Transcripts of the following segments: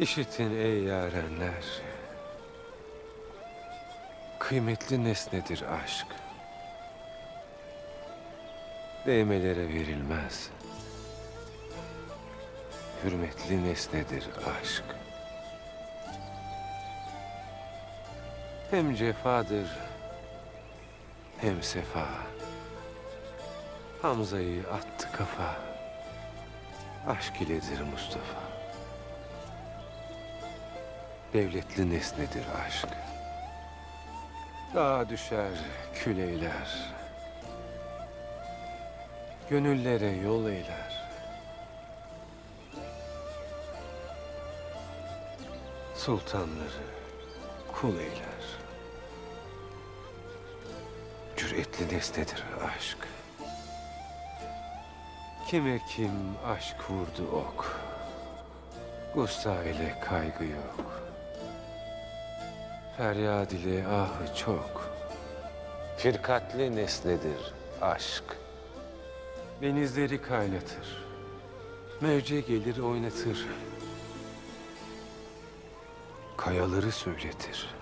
İşitin ey yarenler. Kıymetli nesnedir aşk. Değmelere verilmez. Hürmetli nesnedir aşk. Hem cefadır, hem sefa. Hamza'yı attı kafa. Aşk iledir Mustafa. Devletli nesnedir aşk. Dağa düşer, kül eyler. Gönüllere yol eyler. Sultanları kul eyler. Cüretli nesnedir aşk. Kime kim aşk vurdu ok. Gussa ile kaygı yok. Feryad ile ahı çok. Firkatli nesnedir aşk. Denizleri kaynatır. Mevce gelir oynatır. Kayaları söyletir.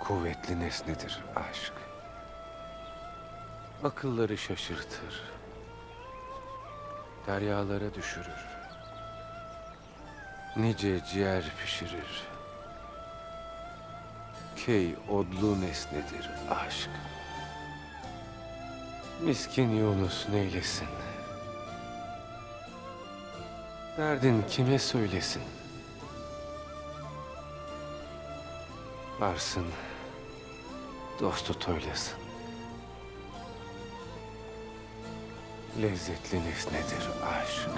Kuvvetli nesnedir aşk. Akılları şaşırtır. Deryalara düşürür. Nice ciğer pişirir. Key odlu nesnedir aşk. Miskin Yunus neylesin? Derdin kime söylesin? Varsın, dostu toylasın. Lezzetli nesnedir aşk.